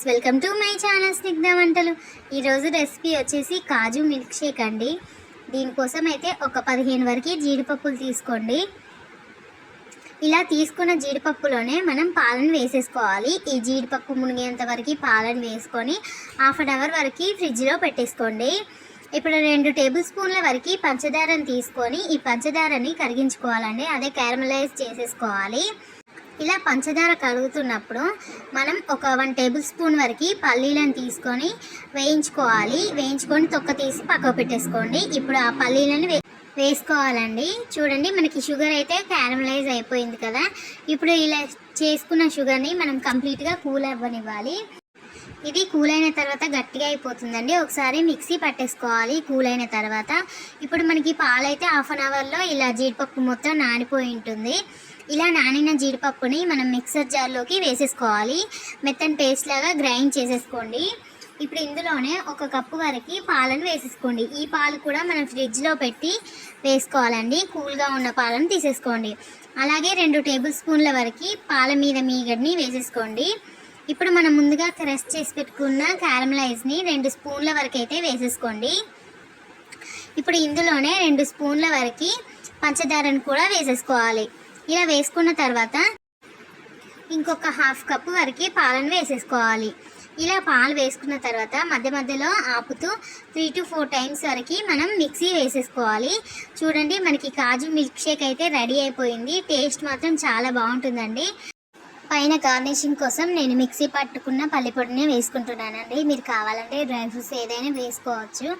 Friends welcome to my channel Snigdha వంటలు. ఈరోజు recipe వచ్చేసి కాజు మిల్క్ షేక్ అండి. దీనికోసం అయితే ఒక పదిహేను వరకు జీడిపప్పులు తీసుకోండి. ఇలా తీసుకున్న జీడిపప్పులోనే మనం పాలను వేసేసుకోవాలి. ఈ జీడిపప్పు మునిగేంత వరకు పాలను వేసుకొని హాఫ్ అన్ అవర్ వరకు ఫ్రిడ్జ్లో పెట్టేసుకోండి. ఇప్పుడు రెండు టేబుల్ స్పూన్ల వరకు పంచదారని తీసుకొని ఈ పంచదారని కరిగించుకోవాలండి. అదే క్యారమలైజ్ చేసేసుకోవాలి. ఇలా పంచదార కలుగుతున్నప్పుడు మనం ఒక వన్ టేబుల్ స్పూన్ వరకు పల్లీలను తీసుకొని వేయించుకోవాలి. వేయించుకొని తొక్క తీసి పక్కకు పెట్టేసుకోండి. ఇప్పుడు ఆ పల్లీలను వే వేసుకోవాలండి. చూడండి మనకి షుగర్ అయితే క్యారమలైజ్ అయిపోయింది కదా. ఇప్పుడు ఇలా చేసుకున్న షుగర్ని మనం కంప్లీట్గా కూల్ అవ్వనివ్వాలి. ఇది కూల్ అయిన తర్వాత గట్టిగా అయిపోతుందండి. ఒకసారి మిక్సీ పట్టేసుకోవాలి కూల్ అయిన తర్వాత. ఇప్పుడు మనకి పాలైతే హాఫ్ అన్ అవర్లో ఇలా జీడిపప్పు మొత్తం నానిపోయి ఉంటుంది. ఇలా నానిన జీడిపప్పుని మనం మిక్సర్ జార్లోకి వేసేసుకోవాలి. మెత్తని పేస్ట్ లాగా గ్రైండ్ చేసేసుకోండి. ఇప్పుడు ఇందులోనే ఒక కప్పు వరకు పాలను వేసేసుకోండి. ఈ పాలు కూడా మనం ఫ్రిడ్జ్లో పెట్టి వేసుకోవాలండి. కూల్గా ఉన్న పాలను తీసేసుకోండి. అలాగే రెండు టేబుల్ స్పూన్ల వరకు పాల మీద మీగడ్ని వేసేసుకోండి. ఇప్పుడు మనం ముందుగా క్రష్ చేసి పెట్టుకున్న క్యారమలైజ్ని రెండు స్పూన్ల వరకు అయితే వేసేసుకోండి. ఇప్పుడు ఇందులోనే రెండు స్పూన్ల వరకు పంచదారను కూడా వేసేసుకోవాలి. ఇలా వేసుకున్న తర్వాత ఇంకొక హాఫ్ కప్ వరకు పాలను వేసేసుకోవాలి. ఇలా పాలు వేసుకున్న తర్వాత మధ్య మధ్యలో ఆపుతూ త్రీ టు ఫోర్ టైమ్స్ వరకు మనం మిక్సీ వేసేసుకోవాలి. చూడండి మనకి కాజు మిల్క్ షేక్ అయితే రెడీ అయిపోయింది. టేస్ట్ మాత్రం చాలా బాగుంటుందండి. పైన గార్నిషింగ్ కోసం నేను మిక్సీ పట్టుకున్న పల్లిపొడిని వేసుకుంటున్నానండి. మీరు కావాలంటే డ్రై ఫ్రూట్స్ ఏదైనా వేసుకోవచ్చు.